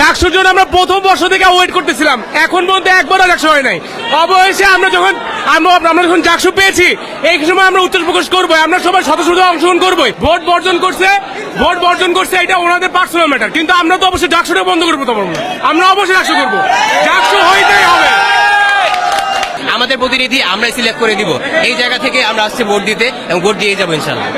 ডাকসুর জন্য আমরা প্রথম বর্ষ থেকে ওয়েট করতেছিলাম। এখন পর্যন্ত একবারও ডাকসু হয় নাই। অবশেষে আমরা যখন আমরা যখন ডাকসু পেয়েছি, এই সময় আমরা উত্তর প্রকাশ করব, আমরা সবাই সদস্য অংশগ্রহণ করবোই ভোট বর্জন করছে, ভোট বর্জন করছে, এটা ওনাদের পার্সোনাল ম্যাটার কিন্তু আমরা তো অবশ্যই ডাকসুটা বন্ধ করব তো আমরা অবশ্যই ডাকসু করব। ডাকসু হইতেই হবে। আমাদের প্রতিনিধি আমরা সিলেক্ট করে দিব। এই জায়গা থেকে আমরা আসছি ভোট দিতে এবং ভোট দিয়ে যাব ইনশাল্লাহ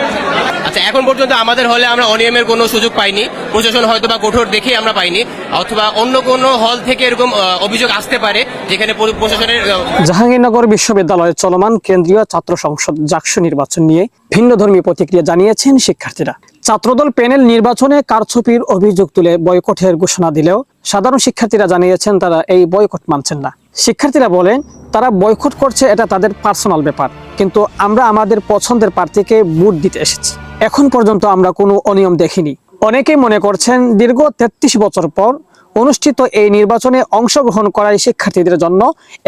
আচ্ছা এখন পর্যন্ত আমাদের হলে আমরা অনিয়মের কোনো সুযোগ পাইনি। প্রশাসন হয়তো বা কঠোর দেখেই আমরা পাইনি, অথবা অন্য কোনো হল থেকে এরকম অভিযোগ আসতে পারে, যেখানে প্রশাসনের জাহাঙ্গীরনগর বিশ্ববিদ্যালয়ে চলমান কেন্দ্রীয় ছাত্র সংসদ জাকসু নির্বাচন নিয়ে ভিন্ন ধর্মী প্রতিক্রিয়া জানিয়েছেন শিক্ষার্থীরা। ছাত্রদল প্যানেল নির্বাচনে কারচুপির অভিযোগ তুলে বয়কটের ঘোষণা দিলেও সাধারণ শিক্ষার্থীরা জানিয়েছেন তারা এই বয়কট মানছেন না। শিক্ষার্থীরা বলেন, তারা বয়কট করছে এটা তাদের পার্সোনাল ব্যাপার, কিন্তু আমরা আমাদের পছন্দের প্রার্থীকে ভোট দিতে এসেছি। এখন পর্যন্ত আমরা কোনো অনিয়ম দেখিনি। অনেকেই মনে করছেন দীর্ঘ তেত্রিশ বছর পর অনুষ্ঠিত এই নির্বাচনে অংশগ্রহণ করাই শিক্ষার্থীদের জন্য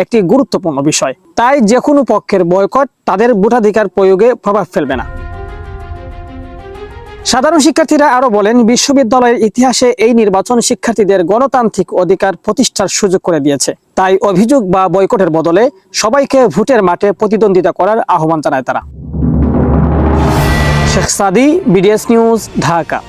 একটি গুরুত্বপূর্ণ বিষয়। তাই যে কোনো পক্ষের বয়কট তাদের ভোটাধিকার প্রয়োগে প্রভাব ফেলবে না। সাধারণ শিক্ষার্থীরা আরও বলেন, বিশ্ববিদ্যালয়ের ইতিহাসে এই নির্বাচন শিক্ষার্থীদের গণতান্ত্রিক অধিকার প্রতিষ্ঠার সুযোগ করে দিয়েছে। তাই অভিযোগ বা বয়কটের বদলে সবাইকে ভোটের মাঠে প্রতিদ্বন্দ্বিতা করার আহ্বান জানায় তারা। শেখ সাদি বিডিএস নিউজ ঢাকা